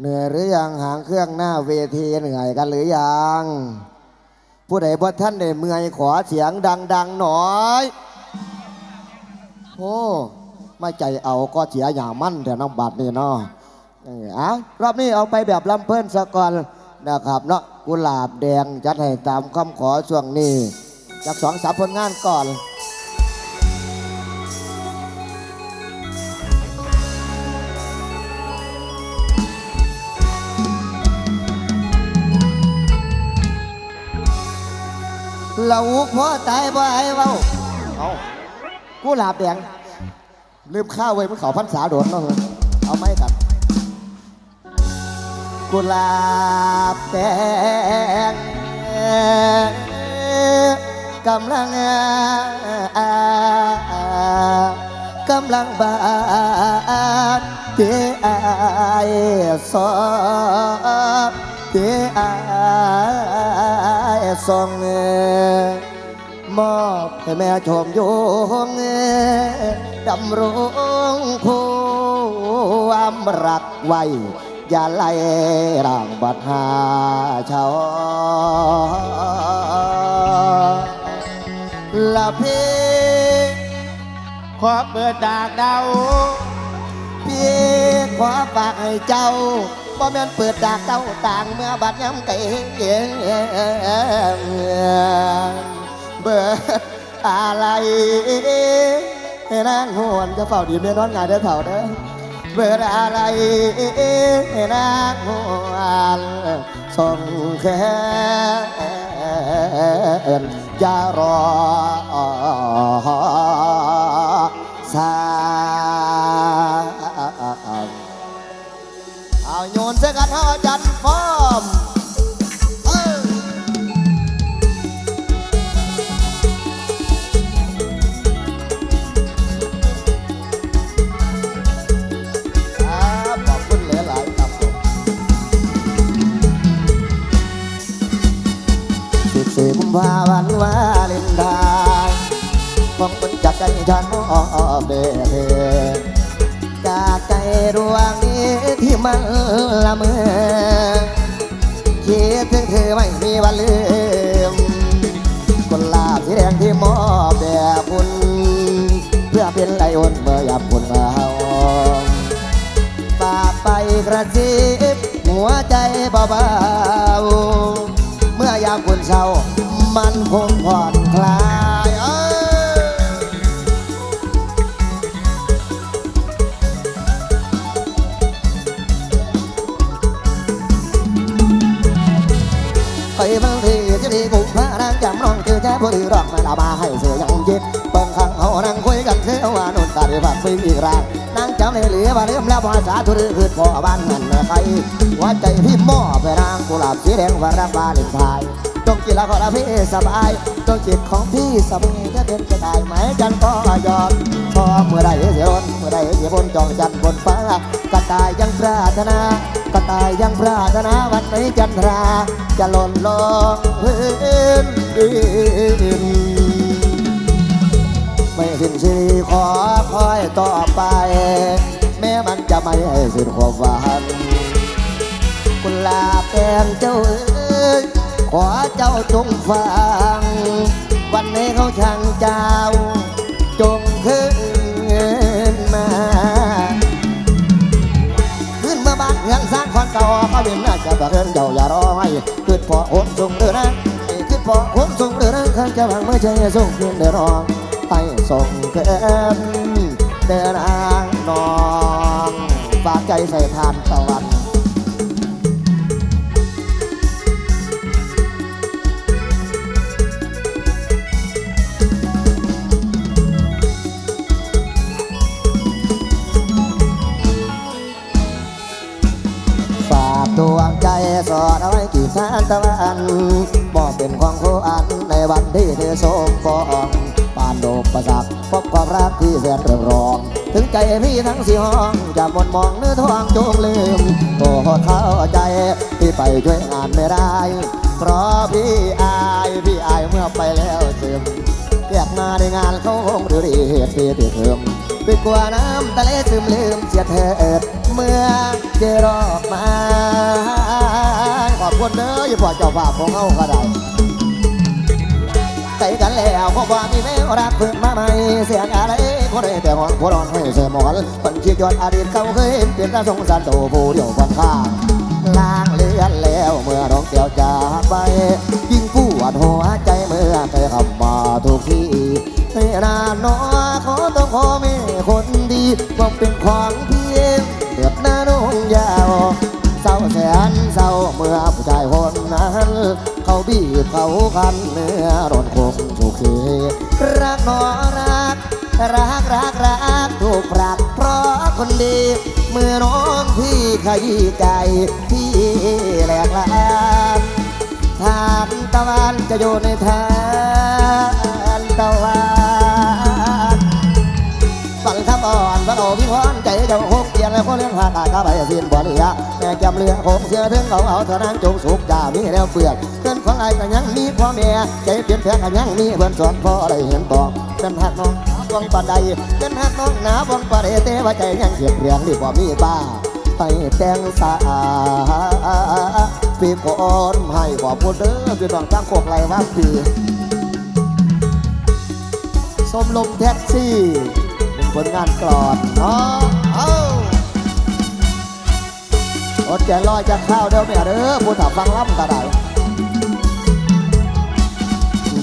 เหนื่อยหรือยังหางเครื่องหน้าเวทีเหนื่อยกันหรือยัง ผู้ใดบ่ท่านได้เมื่อยขอเสียงดัง ๆ หน่อยโอ้ไม่ใจเอาก็เสียอย่างมั่นแต่น้องบัตรนี่เนาะออเอารอบนี้เอาไปแบบลำเพิ่นสะก่อนนะครับเนาะกุหลาบแดงจัดให้ตามคำขอช่วงนี้จากสองสามผลงานก่อน เราพ่อตายบ่ไอ้เว้าเอากูหลาบแดงลืมข้าวไว้เมื่อเขาพันษาโดนเนาะเฮ้ยเอาไหมครับกุหลาบแดงกำลังกำลังบานเตอายสอบเตอายสองเงมอบให้แม่ชมยงดำรงความรักไว้ อย่าไล่ร่างบัดหาชาวละเพขอเปิดดากเดาพี่ขอฝากให้เจ้า บ่แม่นเปิดดากเต้าต่างเมื่อบัดย้ำไก่เบิดอะไรนางหวนจะเฝ้าดีเมียนอนง่ายเด้อเถ่าเด้อเบิดอะไรนางหวนส่งแค่อย่ารอ โยนเสื้อกันเฮาอาจันฟอมเออครับขอบคุณหลายๆครับผมสิบสี่กุมภาพันธ์วาเลนไทน์ของมันจับใจฉันออกเดเทจากใจ ดวงนี้ที่มันละเมอคิดถึงเธอไม่มีวันลืมกุหลาบสีแดงที่มอบแด่คุณ เพื่อเป็นไลออนเมื่อยามคุณมาเฮาฝากไปกระซิบหัวใจเบาๆเมื่อยามคุณเศร้ามันคงผ่อนคลาย แค่ผู้ดีรอกมาลามาให้เสียยังจิตเบิ่งข้างเขานั่งคุยกันเสียว่านุ่นตาดีฝักฟิงอีกรางนางจำในเหลือว่าเริ่มแล้วภาษาทุเรศคือพ่อบ้านนั่นใครหัวใจพี่หม้อไปนางกุหลาบสีแดงว่ารักบาลินไทยจงกินแล้วขอรับพี่สบายจงจิตของพี่สบายจะเด็นจะตายไหมจันก็ยอมชอบเมื่อใดเสียวนเมื่อใดเสียบนจองจันบนฟ้ากระต่ายยังปรารถนา กระต่ายยังปรารถนาวันไหนจันทรา จะหล่นลงพื้นดินไม่สิ้นชีขอคอยต่อไป แม้มันจะไม่ให้สิ้นความหวังกุหลาบแดงเจ้าเอ้ยขอเจ้าจงฟัง วันนี้เขาช่างเจ้า ร้าเก่าเขาเป็นน่าจะเดินเจ้าอย่ารอให้ขึ้นพอโอนส่งเดือนะขึ้นพอโอนส่งเดือนะข้าจะบังเมื่อใจส่งขึ้นเดือรองให้ส่งเกินเดือนทางนองฝากใจใส่ทานตะวัน ดเอาไว้กี่แสนตะวันบอกเป็นของผู้อันในวันที่เธอสมปองปานโดบประสักพบความรักที่แสนเรืองรอง ถึงใจพี่ทั้งสี่ห้องจะมดมองเนื้อทองจงลืมโอ้เข้าใจที่ไปช่วยงานไม่ได้ เพราะพี่อายพี่อายเมื่อไปแล้วซึมเรียกมาในงานเขาคงดูดีเหตุที่ติดเทิมไปกลัวน้ำทะเลซึมลืมเสียเถิดเมื่อเจอรอก ไม้คนเด้ออย่าพอเจ้าภาพของเขาก็ได้ใจกันแล้วเพราะว่ามีแมวรักเพิ่งมาใหม่เสียงอะไรก็ได้แต่หอนผู้ร้อนให้เสมอนคนคิดยอนอดีตเขาเคยเห็นเปลี่ยนตาสงสารโตผู้เดียวคนข้างล้างเลือนแล้วเมื่อน้องเดียวจากไป ยิ่งปวดหัวใจเมื่อเคยขับมาทุกทีให้นานน้อขอต้องขอแม่คนดีบอกเป็นของพี กันเนื้อร้อนคงถูกเครักหนอรัก รักรักรักถูกปรักเพราะคนดี เมื่อน้องพี่ขยี้ใจพี่แหลกลานทานตะวันจะอยู่ในทานตะวัน อ่อนฝันโอพิพรใจเจ้าคงเกียนและคนเลี้ยงหากาข้าไปสิ้นบ่เหลือแม่จำเรือคงเชื่อถึงเขาเอาเท่านั้นจงสุขจ่ามีแล้วเปลือกเพื่อนของไอ้ก็ยังมีพ่อแม่ใจเปลี่ยนแปลงก็ยังมีเพื่อนสอนพ่อได้เห็นบอกเป็นหักน้องวงปานใดเป็นหักน้องหนาวงปานใดแต่ว่าใจยังเขียดเรียงนี่บ่มีป้าไปแต่งสาปีก่อนให้ขอพูดเด้อพี่น้องตั้งโคกไรว่าปีสมลมแท็กซี่ เป็นผลงานกรอนเนาะเอาอดใจรอจะข้าวเด้อแม่เด้อผู้ถาฟังล่ำก็ได้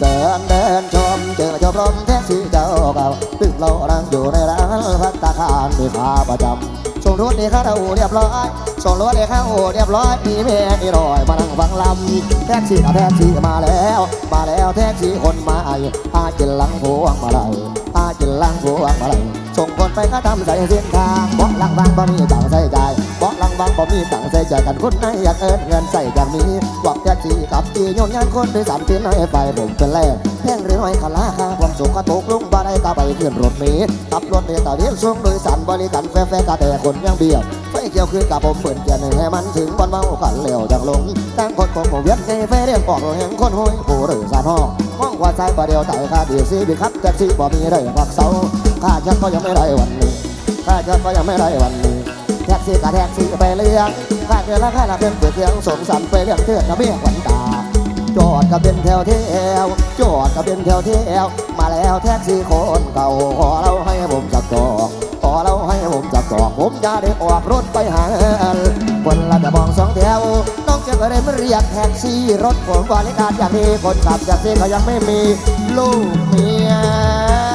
เดินเดินชมเจอชมรมแท็กซี่เจ้าเก่าตึกเรานั่งอยู่ในร้านพัตตาคารมีขาประจำส่งรถเดข้าอูเรียบร้อยส่งรถเดข้าอูเรียบร้อยมีแม่อีรอยมานั่งฟังลำแท็กซี่แท็กซี่มาแล้ว มาแล้วแท็กซี่คนมาอาอาจินหลังพวงมาเลยอาจินหลังพวงมาเลย ส่งคนไปก็ทำใส่เส้นทางบาะหลังบางบ่มีต่งใส่ใจบาะหลังบางบ่มีต่งใส่ใจกันคนไหนอยากเอินเงินใส่กันมีบอกแท็กซี่กับจีโยนงานคนโดยสารเป็นให้ไปผมเป็นแรกแพงหรือน้อยขลาค่าความสุขก็ตกลุงบ่ได้ก็ไปขึ้นรถเมล์ขับรถเมล์ต่อเลี้ยงช่วงโดยสารบริการแฟร์ๆก็แต่คนยังเบี้ยวไฟเกี่ยวคือกับผมเปิดเกียร์หนึ่งให้มันถึงบอลเมากันเร็วจังลงตั้งคนคงผมเวียนในไฟเรียงออกแห่งคนห้อยผู้หรือสารห้องห้องกว่าใจประเดียวไต่ค่าดีซีบีคับแท็กซี่บ่มีได้พักเสา ค่าชักก็ยังไม่ได้วันนี้ค่าชักก็ยังไม่ได้วันนี้แท็กซี่กับแท็กซี่ไปเลี้ยงค่าเดือนละค่าละเป็นเปิดเสียงสงสารไปเลี้ยงเทือกกระเบี้ยขวัญตาจอดก็เป็นแถวแถวจอดก็เป็นแถวแถวมาแล้วแท็กซี่คนเก่าขอเราให้ผมจับจอกขอเราให้ผมจับจอกผมจะได้ออกรถไปหาคนละจะมองสองแถวน้องจะก็ได้มาเรียกแท็กซี่รถผมบริการอย่างนี้คนขับแท็กซี่ก็ยังไม่มีลูกเมีย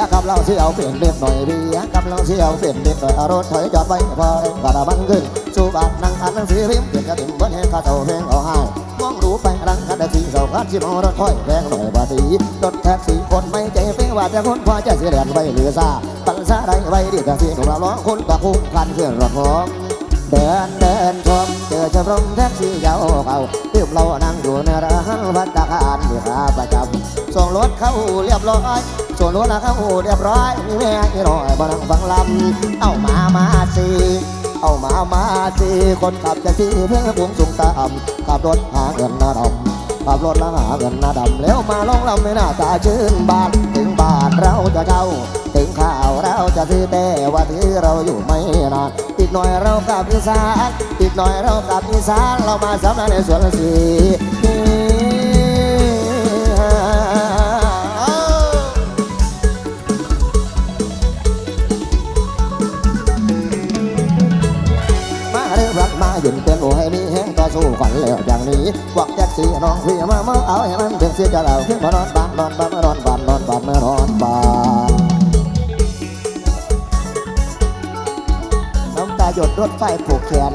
ยร์กับเราเสียวเปลี่ยนเล็กหน่อยเบียร์กับเราเสียวเปลี่ยนเล็กหน่อยรถถอยจอดไว้พอเร่งกระบังขึ้นสู่บานนั่งอ่านหนังสือพิมเปลี่ยนกระดิ่งเบิ้ลให้ข้าเจ้าเพลงเอาให้มองดูไปรังกันได้ทีเสาคันชิมรถถอยแรงหน่อยบาตีรถแท็กซี่คนไม่ใจเป้ว่าแต่คนพอจะเสียแรงไปหรือซาปันซาได้ไว้ดีแท็กซี่ของเราล้อคนกับคุ้มคันเครื่องรถพร้อมเดินเดินช รมแท็กซี่ยาวเก่าที่เรานั่งอยู่ในร้านพัตตาคารมีขาประจำส่งรถเข้าเรียบร้อยส่วนรถเข้าเรียบร้อยมีแม่อีน้อยมานั่งฟังลำเอามามาสิเอามามาสิคนขับแท็กซี่เพื่อบุงสูงตามขับรถหาเงินหน้าดำขับรถแล้วหาเงินหน้าดำแล้วมาลงลำในหน้าตาชื่นบานถึงบานเราจะเช่าถึงข่า เราจะซื้อแต่ว่าที่เราอยู่ไม่นานอีกหน่อยเรากลับอีสานอีกหน่อยเรากลับอีสานเรามาสำนักในสวนสีมาเรื่องรักมาหยุ่นเป็นโอ้ให้มีแห้งต่อสู้ฝันแล้วอย่างนี้หวักแจ็คสีน้องพี่มาเมื่อเอาให้มันถึงเสียจะเราขึ้นมานอนบ้านนอนบ้านมานอนบ้านนอนบ้านมานอนบ้าน หยดรถไฟผูกแขน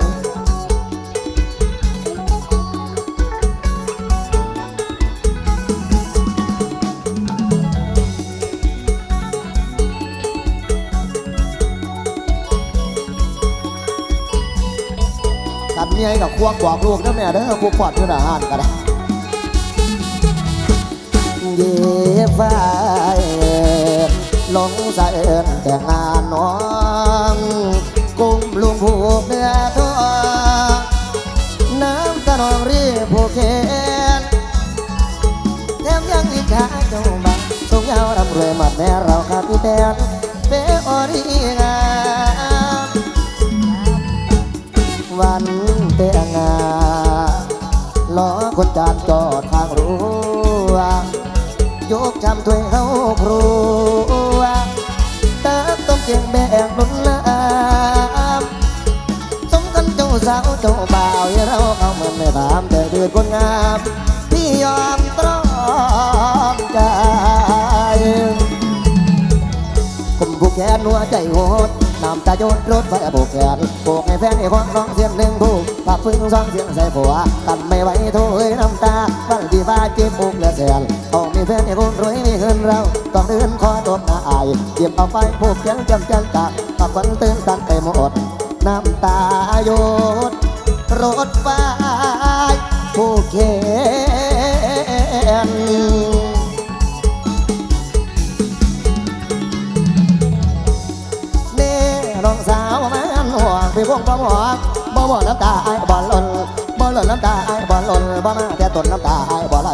กันเมียกับควงบอกลูกนะแม่เด้อผู้ปอดเพื่อนอาหารกันเย่ฟ้าหลงสะเอินแต่งงานน้อง เนื้อทองน้ำตะนองรีบผูกแขนแถมยังอิจฉาเจ้าบ่รงยาวรำรวยหมัดแม่เราขาดพี่แดนาวเราเขามันไม่ถามแต่ดือดคนงามพี่ยอมตรอมใจกุมผูกแขนหัวใจโหดน้ำตาโยนรถไฟผูกแขนผูกให้แฟนให้คนร้องเสียงหนึ่งผูกปากพึ่งสองเสียงใส่ผัวกันไม่ไหวโถยน้ำตาวันที่ฟ้าเจ็บปุกเหลือแสนต้องมีแฟนให้คนรวยมีเงินเราต้องเดินคอตบหน้าอายเก็บเอาไปผูกแขนจำจังตาปากวันตื่นตันไปหมดน้ำตาโยด รถไฟผูกแขนเน่น้องสาวมันห่วงพี่พวงบ่หวงบ่บ่น้ำตาไอ้บ่หล่นบ่หล่นน้ำตาไอ้บ่หล่นบ่มาแต่ต้นน้ำตาไอ้บ่ไหล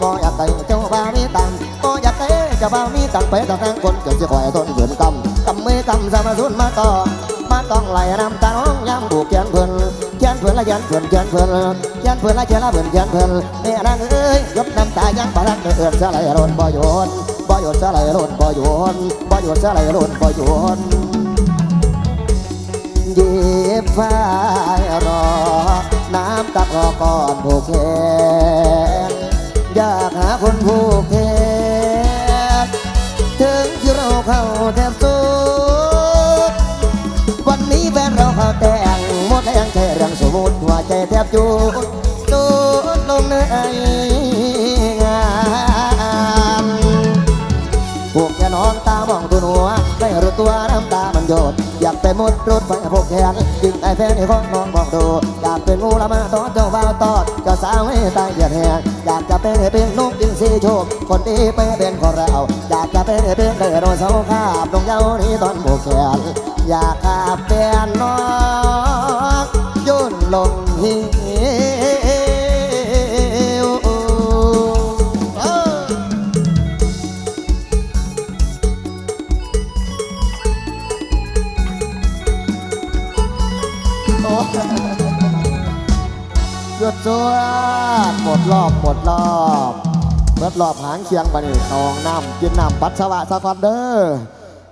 บ่อยากได้เจ้าบ่าวมีตังบ่อยากได้เจ้าบ่าวมีตังไปต่างทางคนเกิดจะคอยทนเกินกำกำมือกำสมาสุนมาต่อมาต้องไหลน้ำตาน้องย้ำบุกเขียนเพิ่น เขียนเพิ่อนละเขียนเพิ่อนเขียนเพิ่อนเขียนเพิ่อนละเขียนละเพิ่อนเขียนเพิ่อนแม่นางเอ้ยยกน้ำตายังบ่รักเอื้อนสลายรนบ่โยนบ่โยนสลายรนบ่โยนบ่โยนสลายรนบ่โยนหยิบฟ้ารอน้ำตาคลอก่อนผูกแขนอยากหาคนผูกแขนถึงที่เราเข้าแท แทบจุดจุดลงในงานพวกแกนอนตามองตัวหนัวไม่รู้ตัวน้ำตามันหยด อยากไปมุดรถไฟพวกแขนยิงไอ้แฟนไอ้ของน้องมองดู อยากเป็นงูละมาตอดเจ้าบ่าวตอดเจ้าสาวให้ตายเหยียดแหงอยากจะเป็นให้เป็นนกยิงสีโชค คนดีไปเป็นของเรา อยากจะเป็นให้เป็นไดโนเสาร์คาบลงเย้านี้ตอนพวกแขนอยากขาบแฟนน้องย่นลง หิวเออโอ้หยุดจวดหมดรอบหมดรอบเบิดรอบหางเคียงไปนี่นองน้ำกินน้ำปัสสาวะสะกอนเด้อ